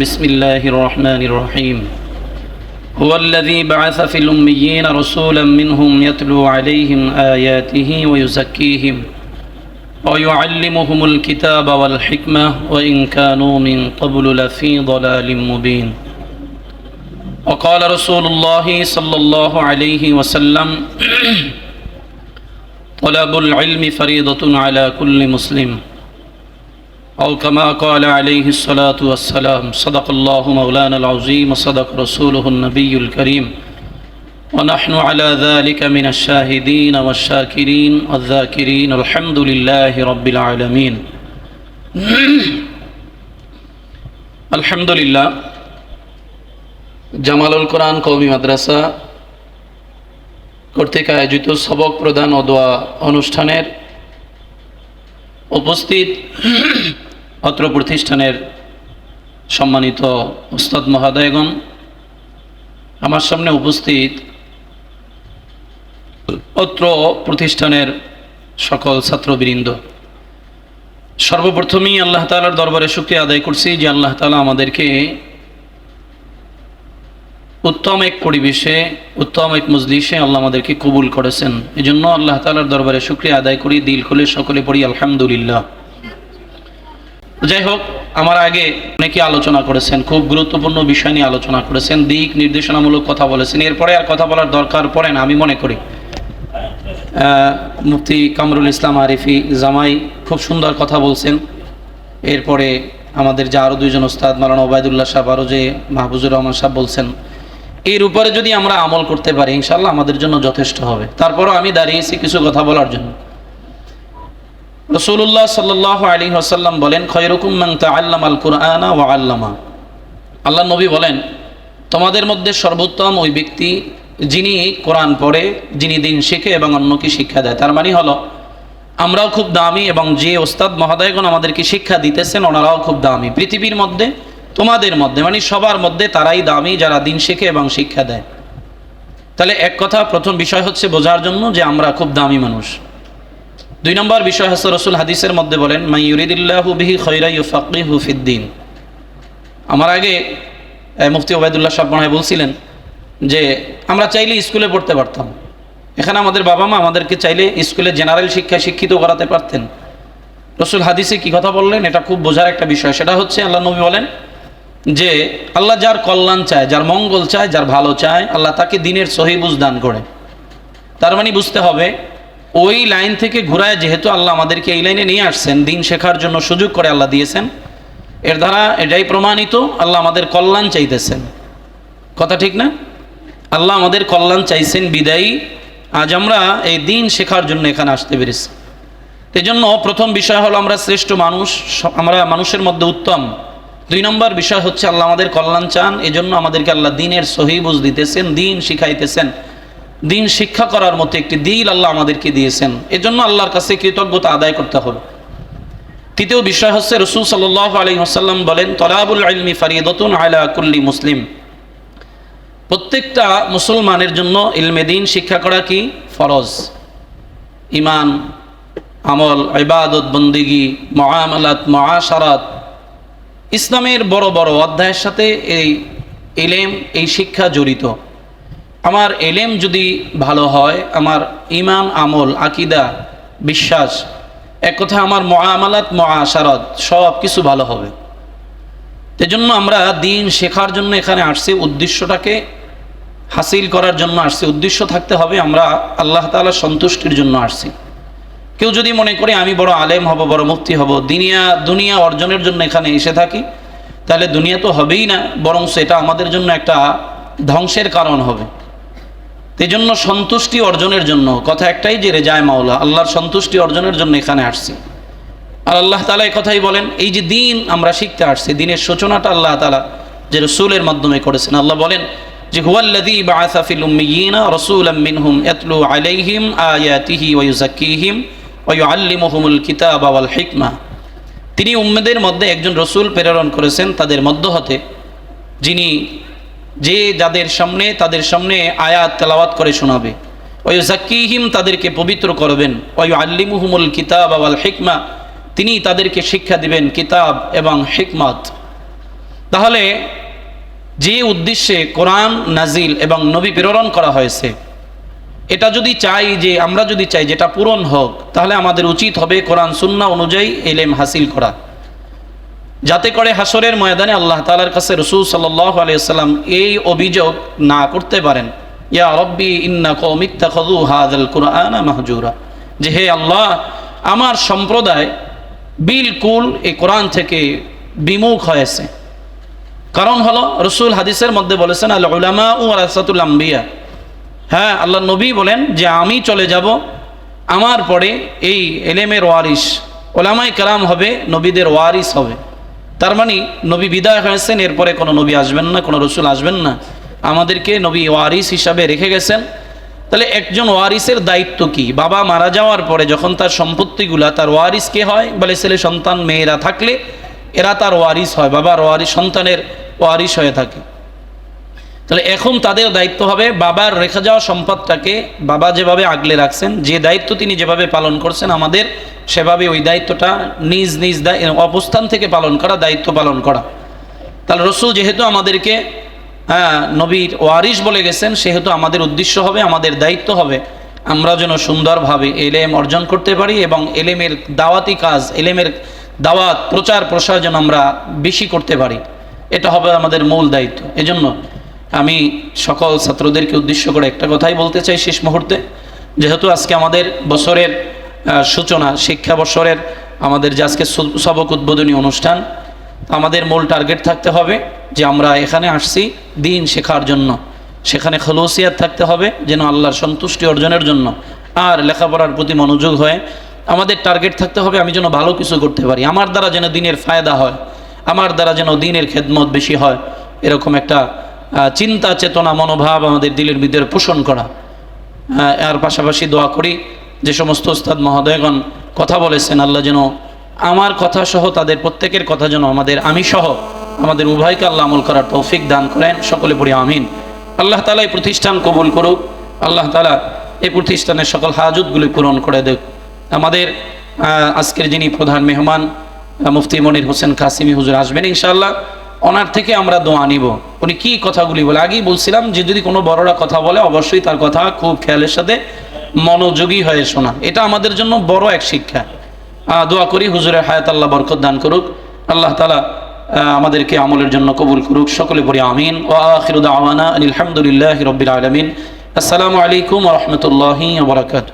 بسم الله الرحمن الرحيم. هو الذي بعث في الأميين رسولا منهم يتلو عليهم آياته ويزكيهم ويعلمهم الكتاب والحكمة وإن كانوا من قبل لفي ضلال مبين. وقال رسول الله صلى الله عليه وسلم طلب العلم فريضة على كل مسلم. أو كما قال عليه الصلاة والسلام صدق الله مولانا العظيم وصدق رسوله النبي الكريم ونحن على ذلك من الشاهدين والشاكرين والذاكرين الحمد لله رب العالمين الحمد لله জামালুল কোরআন কৌমি মাদ্রাসা কর্তৃক আয়োজিত সবক প্রদান ও দোয়া অনুষ্ঠানের উপস্থিত অত্র প্রতিষ্ঠানের সম্মানিত উস্তাদ মহোদয়গণ, আমার সামনে উপস্থিত অত্র প্রতিষ্ঠানের সকল ছাত্রবৃন্দ। সর্বপ্রথমেই আল্লাহ তালার দরবারে শুক্রিয়া আদায় করছি যে আল্লাহ তালা আমাদেরকে উত্তম এক পরিবেশে, উত্তম এক মজলিসে আল্লাহ আমাদেরকে কবুল করেছেন। এই জন্য আল্লাহ তালার দরবারে শুক্রিয়া আদায় করি দিল খুলে সকলে পড়ি, আলহামদুলিল্লাহ। যাই হোক, আমার আগে অনেকে আলোচনা করেছেন, খুব গুরুত্বপূর্ণ বিষয় নিয়ে আলোচনা করেছেন, দিক নির্দেশনামূলক কথা বলেছেন, এরপরে আর কথা বলার দরকার পড়ে না, আমি মনে করি। মুফতি কামরুল ইসলাম আরিফি জামাই খুব সুন্দর কথা বলছেন। এরপরে আমাদের যে আরও দুইজন ওস্তাদ, মালানা ওবায়দুল্লাহ সাহেব আরও যে মাহবুজুর রহমান সাহেব বলছেন, এর উপরে যদি আমরা আমল করতে পারি ইনশাল্লাহ আমাদের জন্য যথেষ্ট হবে। তারপরও আমি দাঁড়িয়েছি কিছু কথা বলার জন্য। রসুল্লাহ সাল্লাহ আলী আসাল্লাম বলেন, খয়রকুম মান তাআল্লাম আল কুরআনা ওয়া আল্লামা। আল্লাহ নবী বলেন, তোমাদের মধ্যে সর্বোত্তম ওই ব্যক্তি যিনি কোরআন পড়ে, যিনি দিন শেখে এবং অন্যকে শিক্ষা দেয়। তার মানে হলো, আমরাও খুব দামি এবং যে ওস্তাদ মহোদয়গণ আমাদেরকে শিক্ষা দিতেছেন, ওনারাও খুব দামি। পৃথিবীর মধ্যে, তোমাদের মধ্যে মানে সবার মধ্যে তারাই দামি যারা দিন শেখে এবং শিক্ষা দেয়। তাহলে এক কথা, প্রথম বিষয় হচ্ছে বোঝার জন্য যে আমরা খুব দামি মানুষ। দুই নম্বর বিষয় হচ্ছে রসুল হাদিসের মধ্যে বলেন মাই ইউরিদুল্লাহু বিহি খৈরাই ফাকিহু ফিদ্দিন আমার আগে মুফতি ওবায়দুল্লাহ সাহেব মনে বলছিলেন যে, আমরা চাইলে স্কুলে পড়তে পারতাম। এখানে আমাদের বাবা মা আমাদেরকে চাইলে স্কুলে জেনারেল শিক্ষায় শিক্ষিত করাতে পারতেন। রসুল হাদিসে কি কথা বললেন? এটা খুব বোঝার একটা বিষয়। সেটা হচ্ছে আল্লাহ নবী বলেন যে, আল্লাহ যার কল্যাণ চায়, যার মঙ্গল চায়, যার ভালো চায়, আল্লাহ তাকে দিনের সহিবুজ দান করে। তার মানে বুঝতে হবে ওই লাইন থেকে ঘুরায়, যেহেতু আল্লাহ আমাদেরকে এই লাইনে নিয়ে আসছেন, দিন শেখার জন্য সুযোগ করে আল্লাহ দিয়েছেন। এর দ্বারা এটাই প্রমাণিত, আল্লাহ আমাদের কল্যাণ চাইতেছেন। কথা ঠিক না? আল্লাহ আমাদের কল্যাণ চাইছেন, বিদায়ী। আজ আমরা এই দিন শেখার জন্য এখানে আসতে পেরেছি। এই জন্য প্রথম বিষয় হলো, আমরা শ্রেষ্ঠ মানুষ আমরা মানুষের মধ্যে উত্তম। দুই নম্বর বিষয় হচ্ছে, আল্লাহ আমাদের কল্যাণ চান, এজন্য আমাদেরকে আল্লাহ দিনের সহি বুঝ দিতেছেন, দিন শিখাইতেছেন। দিন শিক্ষা করার মতো একটি দিল আল্লাহ আমাদেরকে দিয়েছেন। এজন্য আল্লাহর কাছে কৃতজ্ঞতা আদায় করতে হবে। তৃতীয় বিষয় হচ্ছে রসুল সাল্লাহ আলী বলেন, তলাবুল আলমি ফারিদতুন আলা কুল্লি মুসলিম। প্রত্যেকটা মুসলমানের জন্য ইলমে দিন শিক্ষা করা কি? ফরজ। ইমান আমল, ইবাদত, বন্দিগি মহামালাত মহাসারাত ইসলামের বড় বড় অধ্যায়ের সাথে এই এলেম এই শিক্ষা জড়িত। আমার এলেম যদি ভালো হয়, আমার ইমান, আমল, আকিদা, বিশ্বাস, এক কথা আমার মহামালাত মহাসারত সব কিছু ভালো হবে। এজন্য আমরা দিন শেখার জন্য এখানে আসছি, উদ্দেশ্যটাকে হাসিল করার জন্য আসছি, উদ্দেশ্য থাকতে হবে, আমরা আল্লাহ তাআলার সন্তুষ্টির জন্য আসছি। কেউ যদি মনে করে আমি বড় আলেম হব, বড় মুক্তি হব, দুনিয়া দুনিয়া অর্জনের জন্য এখানে এসে থাকি, তাহলে দুনিয়া তো হবেই না, বরং সেটা আমাদের জন্য একটা ধ্বংসের কারণ হবে। এই জন্য সন্তুষ্টি অর্জনের জন্য, কথা একটাই যে রেজায় মাওলা, আল্লাহর সন্তুষ্টি অর্জনের জন্য এখানে আসছি। আর আল্লাহ তালা কথাই বলেন, এই যে দিন আমরা শিখতে আসছি, দিনের সূচনাটা আল্লাহ তালা যে রসুলের মাধ্যমে করেছেন। আল্লাহ বলেন যে, হুয়াল্লাযী বাআসা ফিল উম্মিয়িনা রাসূলাম মিনহুম ইয়াতলু আলাইহিম আয়াতিহি ওয়া ইউযাক্কিহিম ওয়া ইউআল্লিমুহুমুল কিতাবা ওয়াল হিকমা। তিনি উম্মেদের মধ্যে একজন রসুল প্রেরণ করেছেন, তাদের মধ্য হতে যিনি যে যাদের সামনে, তাদের সামনে আয়াত তেলাওয়াত করে শোনাবে। ওই জাকিহিম তাদেরকে পবিত্র করবেন। ওই আল্লিমুহুমুল কিতাব আওয়াল হিকমা, তিনি তাদেরকে শিক্ষা দিবেন কিতাব এবং হিকমত। তাহলে যে উদ্দেশ্যে কোরআন নাজিল এবং নবী প্রেরণ করা হয়েছে, এটা যদি চাই যে, আমরা যদি চাই যেটা পূরণ হোক, তাহলে আমাদের উচিত হবে কোরআন সুন্না অনুযায়ী এলেম হাসিল করা। যাতে করে হাসরের ময়দানে আল্লাহ তালার কাছে রসুল সাল্লাহ আলিয়াল্লাম এই অভিযোগ না করতে পারেন। ইয়া রব্বি ইন্না কৌমিত্তা খদু হাদাল কুরআন মাহজুরা। যে হে আল্লাহ, আমার সম্প্রদায় বিলকুল এই কোরআন থেকে বিমুখ হয়েছে। কারণ হলো রসুল হাদিসের মধ্যে বলেছেন, আল উলামা রাসাতুল আম্বিয়া। হ্যাঁ আল্লাহ নবী বলেন যে আমি চলে যাব, আমার পরে এই এলেমের ওয়ারিস ওলামাই কালাম হবে, নবীদের ওয়ারিস হবে। তার মানে নবী বিদায় হয়েছেন, এরপরে কোনো নবী আসবেন না, কোনো রসুল আসবেন না। আমাদেরকে নবী ওয়ারিস হিসাবে রেখে গেছেন। তাহলে একজন ওয়ারিসের দায়িত্ব কি? বাবা মারা যাওয়ার পরে যখন তার সম্পত্তিগুলা তার ওয়ারিস কে হয়? বলে ছেলে সন্তান মেয়েরা থাকলে এরা তার ওয়ারিস হয়, বাবার ওয়ারিস, সন্তানের ওয়ারিস হয়ে থাকে। তাহলে এখন তাদের দায়িত্ব হবে বাবার রেখে যাওয়া সম্পদটাকে বাবা যেভাবে আগলে রাখছেন, যে দায়িত্ব তিনি যেভাবে পালন করছেন, আমাদের সেভাবে ওই দায়িত্বটা নিজ নিজ অবস্থান থেকে পালন করা, দায়িত্ব পালন করা। তাহলে রসুল যেহেতু আমাদেরকে হ্যাঁ নবীর ওয়ারিস বলে গেছেন, সেহেতু আমাদের উদ্দেশ্য হবে, আমাদের দায়িত্ব হবে, আমরা যেন সুন্দরভাবে এলেম অর্জন করতে পারি এবং এলেমের দাওয়াতি কাজ, এলেমের দাওয়াত প্রচার প্রসার যেন আমরা বেশি করতে পারি। এটা হবে আমাদের মূল দায়িত্ব। এজন্য আমি সকল ছাত্রদেরকে উদ্দেশ্য করে একটা কথাই বলতে চাই শেষ মুহূর্তে। যেহেতু আজকে আমাদের বছরের সূচনা, শিক্ষা বছরের আমাদের যে আজকে সবক উদ্বোধনী অনুষ্ঠান, আমাদের মূল টার্গেট থাকতে হবে যে আমরা এখানে আসছি দিন শেখার জন্য। সেখানে খলুসিয়াত থাকতে হবে যেন আল্লাহর সন্তুষ্টি অর্জনের জন্য। আর লেখাপড়ার প্রতি মনোযোগ হয়ে আমাদের টার্গেট থাকতে হবে আমি যেন ভালো কিছু করতে পারি। আমার দ্বারা যেন দিনের ফায়দা হয়, আমার দ্বারা যেন দিনের খেদমত বেশি হয়, এরকম একটা চিন্তা চেতনা মনোভাব আমাদের দিলের ভিতরে পোষণ করা। আহ, এর পাশাপাশি দোয়া করি যে সমস্ত ওস্তাদ মহোদয়গণ কথা বলেছেন আল্লাহ যেন আমার কথা সহ তাদের প্রত্যেকের কথা যেন আমাদের আমি সহ আমাদের উভয়কে আল্লাহ আমল করার তৌফিক দান করেন সকলে পড়ি আমিন। আল্লাহ তালা এই প্রতিষ্ঠান কবুল করুক আল্লাহ তালা এই প্রতিষ্ঠানের সকল হাজতগুলি পূরণ করে দেখ আমাদের আজকের যিনি প্রধান মেহমান মুফতি মনির হোসেন কাসিমি হুজুর আসবেন ইনশাআল্লাহ। ওনার থেকে আমরা দোয়া নিব। উনি কি কথাগুলি বলে? আগেই বলছিলাম যে যদি কোনো বড়রা কথা বলে, অবশ্যই তার কথা খুব খেয়ালের সাথে মনোযোগী হয়ে শোনা। এটা আমাদের জন্য বড় এক শিক্ষা। দোয়া করি হুজুরের হায়াত আল্লাহ বরকত দান করুক। আল্লাহ তালা আমাদেরকে আমলের জন্য কবুল করুক। সকলে পড়ি আমিন। ও আখিরুদ আওয়ানা আলহামদুলিল্লাহ রবিল আলমিন। আসসালামু আলাইকুম রহমতুল্লাহি বরাকাত